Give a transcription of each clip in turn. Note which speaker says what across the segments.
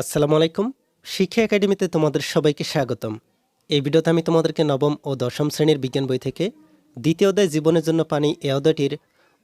Speaker 1: আসসালামু আলাইকুম। শিক্ষা একাডেমিতে তোমাদের সবাইকে স্বাগতম। এই ভিডিওতে আমি তোমাদেরকে নবম ও দশম শ্রেণির বিজ্ঞান বই থেকে দ্বিতীয় অধ্যায় জীবনের জন্য পানি এ অধ্যায়টির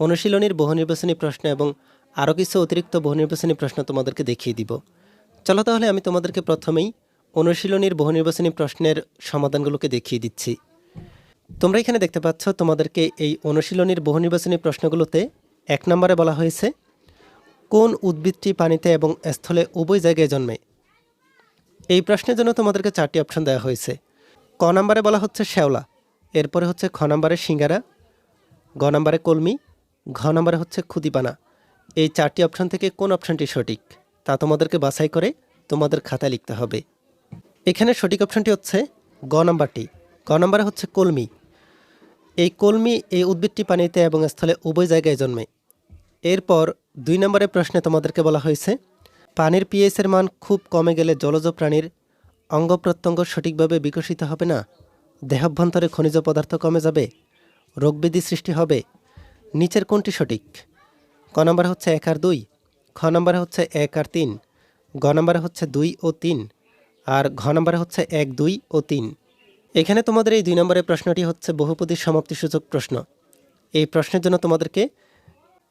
Speaker 1: অনুশীলনীর বহু নির্বাচনী প্রশ্ন এবং আরও কিছু অতিরিক্ত বহু নির্বাচনী প্রশ্ন তোমাদেরকে দেখিয়ে দিব। চলো তাহলে আমি তোমাদেরকে প্রথমেই অনুশীলনীর বহু নির্বাচনী প্রশ্নের সমাধানগুলোকে দেখিয়ে দিচ্ছি। তোমরা এখানে দেখতে পাচ্ছ তোমাদেরকে এই অনুশীলনীর বহু নির্বাচনী প্রশ্নগুলোতে এক নম্বরে বলা হয়েছে কোন উদ্ভিদটি পানিতে এবং স্থলে উভয় জায়গায় জন্মে? এই প্রশ্নের জন্য তোমাদেরকে চারটি অপশন দেওয়া হয়েছে। ক নম্বরে বলা হচ্ছে শ্যাওলা, এরপরে হচ্ছে খ নম্বরে সিঙ্গারা, গ নম্বরে কলমি, ঘ নম্বরে হচ্ছে খুদিপানা। এই চারটি অপশন থেকে কোন অপশনটি সঠিক? তা তোমাদেরকে বাছাই করে তোমাদের খাতায় লিখতে হবে। এখানে সঠিক অপশনটি হচ্ছে গ নম্বরটি। গ নম্বরে হচ্ছে কলমি। এই কলমি এই উদ্ভিদটি পানিতে এবং স্থলে উভয় জায়গায় জন্মে। এরপর দুই নম্বরের প্রশ্নে তোমাদেরকে বলা হয়েছে, পানির পিএসের মান খুব কমে গেলে জলজ প্রাণীর অঙ্গ প্রত্যঙ্গ সঠিকভাবে বিকশিত হবে না, দেহাভ্যন্তরে খনিজ পদার্থ কমে যাবে রোগব্যাধি সৃষ্টি হবে, নিচের কোনটি সঠিক? ক নম্বর হচ্ছে এক আর দুই, খ নম্বর হচ্ছে এক আর তিন, গ নম্বরে হচ্ছে দুই ও তিন, আর ঘ নম্বর হচ্ছে এক, দুই ও তিন। এখানে তোমাদের এই দুই নম্বরের প্রশ্নটি হচ্ছে বহুপদীর সমাপ্তিসূচক প্রশ্ন। এই প্রশ্নের জন্য তোমাদেরকে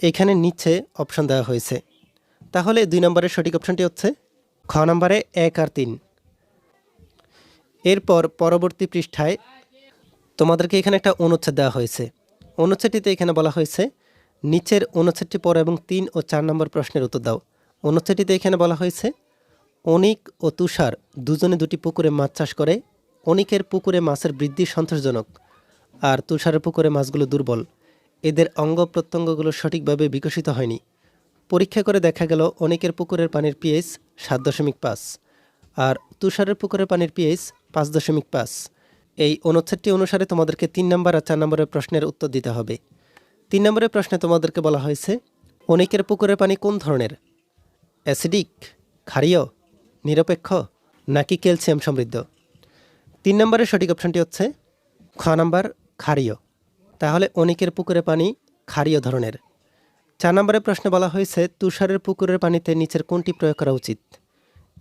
Speaker 1: এখানে নিচে অপশন দেওয়া হয়েছে। তাহলে দুই নম্বরের সঠিক অপশনটি হচ্ছে খ নম্বরে এক আর তিন। এরপর পরবর্তী পৃষ্ঠায় তোমাদেরকে এখানে একটা অনুচ্ছেদ দেওয়া হয়েছে। অনুচ্ছেদটিতে এখানে বলা হয়েছে, নিচের অনুচ্ছেদটি পর এবং তিন ও চার নম্বর প্রশ্নের উত্তর দাও। অনুচ্ছেদটিতে এখানে বলা হয়েছে, অনিক ও তুষার দুজনে দুটি পুকুরে মাছ চাষ করে, অনিকের পুকুরে মাছের বৃদ্ধি সন্তোষজনক, আর তুষারের পুকুরে মাছগুলো দুর্বল। এদের অঙ্গ প্রত্যঙ্গগুলো সঠিকভাবে বিকশিত হয়নি। পরীক্ষা করে দেখা গেল অনেকের পুকুরের পানির পিএইচ সাত দশমিক পাঁচ আর তুষারের পুকুরের পানির পিএইচ পাঁচ দশমিক পাঁচ। এই অনুচ্ছেদটি অনুসারে তোমাদেরকে তিন নম্বর আর চার নম্বরের প্রশ্নের উত্তর দিতে হবে। তিন নম্বরের প্রশ্নে তোমাদেরকে বলা হয়েছে, অনেকের পুকুরের পানি কোন ধরনের? অ্যাসিডিক, ক্ষারীয়, নিরপেক্ষ নাকি ক্যালসিয়াম সমৃদ্ধ? তিন নম্বরের সঠিক অপশনটি হচ্ছে, খ নম্বর, ক্ষারীয়। তাহলে অনেকের পুকুরে পানি ক্ষারীয় ধরনের। চার নম্বরের প্রশ্নে বলা হয়েছে, তুষারের পুকুরের পানিতে নিচের কোনটি প্রয়োগ করা উচিত?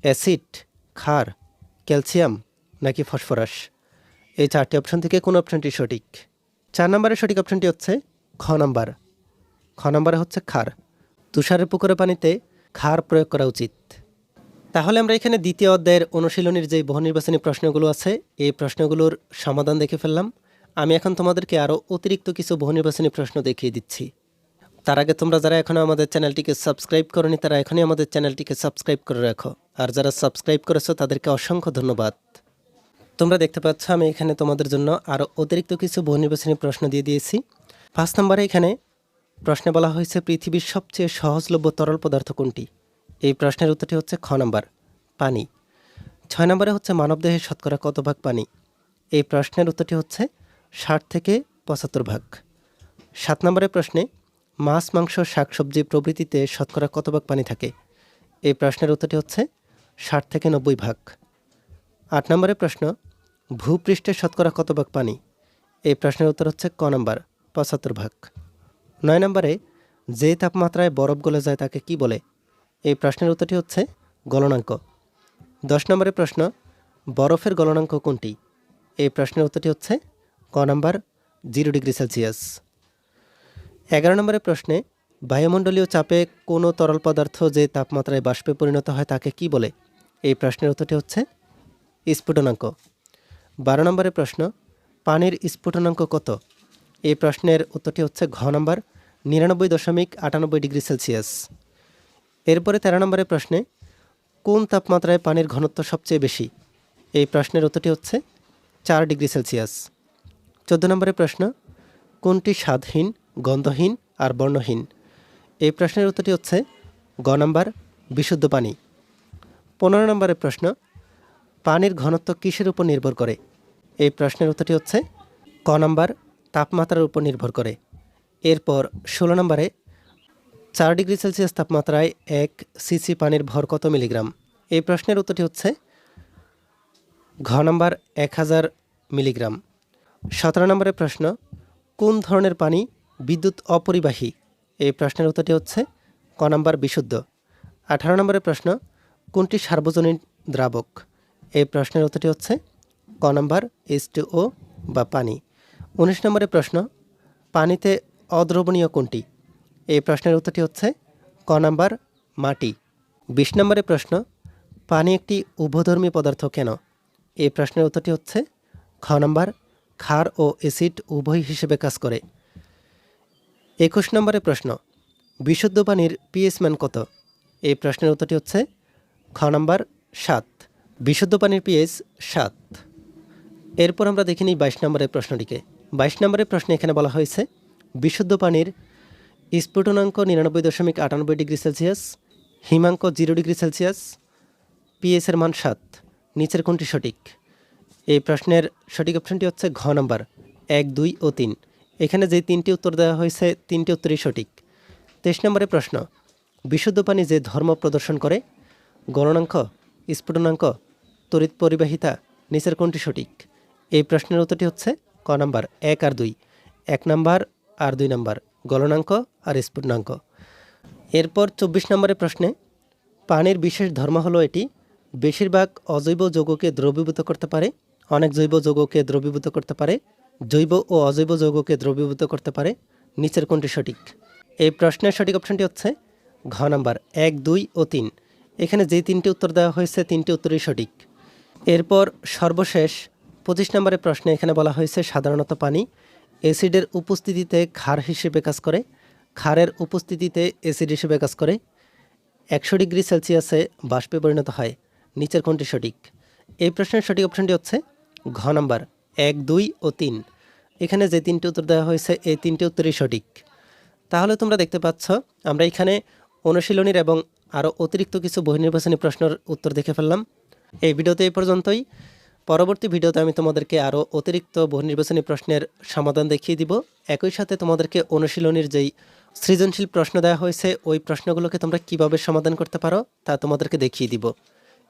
Speaker 1: অ্যাসিড, ক্ষার, ক্যালসিয়াম নাকি ফসফরাস? এই চারটি অপশন থেকে কোন অপশনটি সঠিক? চার নম্বরের সঠিক অপশনটি হচ্ছে খ নম্বর। খ নম্বরে হচ্ছে ক্ষার। তুষারের পুকুরের পানিতে ক্ষার প্রয়োগ করা উচিত। তাহলে আমরা এখানে দ্বিতীয় অধ্যায়ের অনুশীলনীর যে বহু নির্বাচনী প্রশ্নগুলো আছে, এই প্রশ্নগুলোর সমাধান দেখে ফেললাম। আমি এখন তোমাদেরকে আরও অতিরিক্ত কিছু বহু নির্বাচনী প্রশ্ন দেখিয়ে দিচ্ছি। তার আগে তোমরা যারা এখনও আমাদের চ্যানেলটিকে সাবস্ক্রাইব করনি, তারা এখনই আমাদের চ্যানেলটিকে সাবস্ক্রাইব করে রাখো। আর যারা সাবস্ক্রাইব করেছ, তাদেরকে অসংখ্য ধন্যবাদ। তোমরা দেখতে পাচ্ছ, আমি এখানে তোমাদের জন্য আরও অতিরিক্ত কিছু বহু নির্বাচনী প্রশ্ন দিয়ে দিয়েছি। পাঁচ নম্বরে এখানে প্রশ্নে বলা হয়েছে, পৃথিবীর সবচেয়ে সহজলভ্য তরল পদার্থ কোনটি? এই প্রশ্নের উত্তরটি হচ্ছে খ নম্বর, পানি। ছয় নম্বরে হচ্ছে মানবদেহের শতকরা কত ভাগ পানি? এই প্রশ্নের উত্তরটি হচ্ছে ষাট থেকে পঁচাত্তর ভাগ। সাত নম্বরের প্রশ্নে, মাছ, মাংস, শাকসবজি প্রভৃতিতে শতকরা কত ভাগ পানি থাকে? এই প্রশ্নের উত্তরটি হচ্ছে ষাট থেকে নব্বই ভাগ। আট নম্বরের প্রশ্ন, ভূপৃষ্ঠে শতকরা কত ভাগ পানি? এই প্রশ্নের উত্তর হচ্ছে ক নম্বর, পঁচাত্তর ভাগ। নয় নম্বরে, যে তাপমাত্রায় বরফ গলে যায় তাকে কি বলে? এই প্রশ্নের উত্তরটি হচ্ছে গলনাঙ্ক। দশ নম্বরের প্রশ্ন, বরফের গলনাঙ্ক কোনটি? এই প্রশ্নের উত্তরটি হচ্ছে ক নম্বর, জিরো ডিগ্রি সেলসিয়াস। এগারো নম্বরের প্রশ্নে, বায়ুমণ্ডলীয় চাপে কোনো তরল পদার্থ যে তাপমাত্রায় বাষ্পে পরিণত হয় তাকে কি বলে? এই প্রশ্নের উত্তরটি হচ্ছে, স্ফুটনাঙ্ক। বারো নম্বরের প্রশ্ন, পানির স্ফুটনাঙ্ক কত? এই প্রশ্নের উত্তরটি হচ্ছে ঘ নম্বর, নিরানব্বই দশমিক আটানব্বই ডিগ্রি সেলসিয়াস। এরপরে তেরো নম্বরের প্রশ্নে, কোন তাপমাত্রায় পানির ঘনত্ব সবচেয়ে বেশি? এই প্রশ্নের উত্তরটি হচ্ছে, চার ডিগ্রি সেলসিয়াস। চোদ্দ নম্বরের প্রশ্ন, কোনটি স্বাদহীন গন্ধহীন আর বর্ণহীন? এই প্রশ্নের উত্তরটি হচ্ছে গ নম্বর, বিশুদ্ধ পানি। পনেরো নম্বরের প্রশ্ন, পানির ঘনত্ব কিসের উপর নির্ভর করে? এই প্রশ্নের উত্তরটি হচ্ছে ক নম্বর, তাপমাত্রার উপর নির্ভর করে। এরপর ষোলো নম্বরে, চার ডিগ্রি সেলসিয়াস তাপমাত্রায় এক সিসি পানির ভর কত মিলিগ্রাম? এই প্রশ্নের উত্তরটি হচ্ছে ঘ নম্বর, এক হাজার মিলিগ্রাম। সতেরো নম্বরের প্রশ্ন, কোন ধরনের পানি বিদ্যুৎ অপরিবাহী? এই প্রশ্নের উত্তরটি হচ্ছে ক নম্বর বিশুদ্ধ। আঠারো নম্বরের প্রশ্ন, কোনটি সার্বজনীন দ্রাবক? এই প্রশ্নের উত্তরটি হচ্ছে ক নাম্বার টু ও বা পানি। উনিশ নম্বরের প্রশ্ন, পানিতে অদ্রবণীয় কোনটি? এই প্রশ্নের উত্তরটি হচ্ছে ক নাম্বার মাটি। বিশ নম্বরের প্রশ্ন, পানি একটি উভধর্মী পদার্থ কেন? এই প্রশ্নের উত্তরটি হচ্ছে খ নাম্বার ক্ষার ও অ্যাসিড উভয় হিসেবে কাজ করে। একুশ নম্বরের প্রশ্ন, বিশুদ্ধ পানির পিএস মান কত? এই প্রশ্নের উত্তরটি হচ্ছে খ নাম্বার সাত, বিশুদ্ধ পানির পিএস সাত। এরপর আমরা দেখে নিই বাইশ নম্বরের প্রশ্নটিকে। বাইশ নম্বরের প্রশ্নে এখানে বলা হয়েছে, বিশুদ্ধ পানির স্ফুটনাঙ্ক নিরানব্বই দশমিক আটানব্বই ডিগ্রি সেলসিয়াস, হিমাঙ্ক জিরো ডিগ্রি সেলসিয়াস পিএসের মান সাত। নিচের কোনটি সঠিক? এই প্রশ্নের সঠিক অপশনটি হচ্ছে ঘ নম্বর, এক, দুই ও তিন। এখানে যে তিনটি উত্তর দেওয়া হয়েছে, তিনটি উত্তরই সঠিক। তেইশ নম্বরের প্রশ্ন, বিশুদ্ধ পানি যে ধর্ম প্রদর্শন করে গণনাঙ্ক স্ফুটনাঙ্ক, তড়িৎ পরিবাহিতা নিচের কোনটি সঠিক? এই প্রশ্নের উত্তরটি হচ্ছে ক নাম্বার, এক আর দুই। এক নাম্বার আর দুই নাম্বার, গলনাঙ্ক আর স্ফুটনাঙ্ক। এরপর চব্বিশ নম্বরের প্রশ্নে, পানির বিশেষ ধর্ম হলো এটি, বেশিরভাগ অজৈব যৌগকে দ্রবীভূত করতে পারে অনেক জৈব যৌগকে দ্রবীভূত করতে পারে, জৈব ও অজৈব যৌগকে দ্রবীভূত করতে পারে। নিচের কোনটি সঠিক? এই প্রশ্নের সঠিক অপশনটি হচ্ছে ঘ নাম্বার এক, দুই ও তিন। এখানে যে তিনটি উত্তর দেওয়া হয়েছে, তিনটি উত্তরই সঠিক। এরপর সর্বশেষ পঁচিশ নম্বরের প্রশ্নে এখানে বলা হয়েছে সাধারণত পানি অ্যাসিডের উপস্থিতিতে ক্ষার হিসেবে কাজ করে, ক্ষারের উপস্থিতিতে অ্যাসিড হিসেবে কাজ করে। একশো ডিগ্রি সেলসিয়াসে বাষ্পে পরিণত হয়। নিচের কোনটি সঠিক? এই প্রশ্নের সঠিক অপশনটি হচ্ছে ঘ নাম্বার, এক, দুই ও তিন। এখানে যে তিনটি উত্তর দেওয়া হয়েছে, এই তিনটি উত্তরই সঠিক। তাহলে তোমরা দেখতে পাচ্ছ, আমরা এখানে অনুশীলনীর এবং আরও অতিরিক্ত কিছু বহির্নির্বাচনী প্রশ্নের উত্তর দেখে ফেললাম। এই ভিডিওতে এই পর্যন্তই। পরবর্তী ভিডিওতে আমি তোমাদেরকে আরও অতিরিক্ত বহির্নির্বাচনী প্রশ্নের সমাধান দেখিয়ে দিব। একই সাথে তোমাদেরকে অনুশীলনীর যেই সৃজনশীল প্রশ্ন দেওয়া হয়েছে, ওই প্রশ্নগুলোকে তোমরা কীভাবে সমাধান করতে পারো, তা তোমাদেরকে দেখিয়ে দিব।